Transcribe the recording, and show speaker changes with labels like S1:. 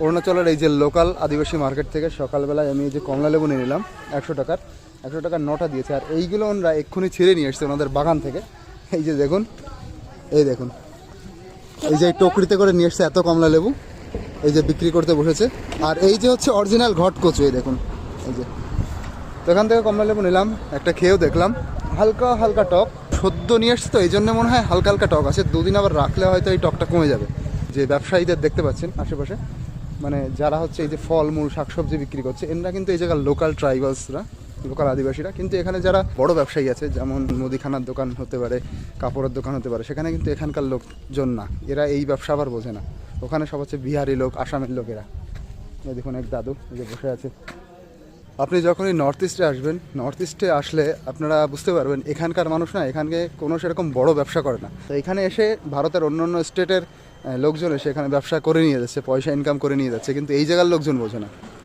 S1: অরুণাচলের এই যে লোকাল আদিবাসী মার্কেট থেকে সকালবেলায় আমি এই যে কমলা লেবু নিয়ে নিলাম, একশো টাকার। একশো টাকার নটা দিয়েছে। আর এইগুলো ওনারা এক্ষুনি ছিঁড়ে নিয়ে এসছে ওনাদের বাগান থেকে। এই যে দেখুন, এই দেখুন। এই যে টকরিতে করে নিয়ে এসছে এত কমলা লেবু। এই যে বিক্রি করতে বসেছে। আর এই যে হচ্ছে অরিজিনাল ঘট কচু, এই দেখুন। এই যে। তো এখান থেকে কমলা লেবু নিলাম, একটা খেয়েও দেখলাম। হালকা হালকা টক, সদ্য নিয়ে এসছে তো, এই জন্য মনে হয় হালকা হালকা টক আছে। দুদিন আবার রাখলে হয়তো এই টকটা কমে যাবে। যে ব্যবসায়ীদের দেখতে পাচ্ছেন আশেপাশে। মানে যারা হচ্ছে এই যে ফলমূল শাকসবজি বিক্রি করছে, এনরা কিন্তু এই জায়গার লোকাল ট্রাইবালসরা লোকাল আদিবাসীরা। কিন্তু এখানে যারা বড় ব্যবসায়ী আছে, যেমন মুদিখানার দোকান হতে পারে, কাপড়ের দোকান হতে পারে, সেখানে কিন্তু এখানকার লোকজন না। এরা এই ব্যবসা আবার বোঝে না। ওখানে সব হচ্ছে বিহারি লোক, আসামের লোকেরা। দেখুন এক দাদু, এই যে বসে আছে। আপনি যখনই নর্থ ইস্টে আসবেন নর্থ ইস্টে আসলে আপনারা বুঝতে পারবেন, এখানকার মানুষ না, এখানকে কোনো সেরকম বড় ব্যবসা করে না। তো এখানে এসে ভারতের অন্য অন্য স্টেটের লোকজন এসে এখানে ব্যবসা করে নিয়ে যাচ্ছে, পয়সা ইনকাম করে নিয়ে যাচ্ছে, কিন্তু এই জায়গার লোকজন বোঝে না।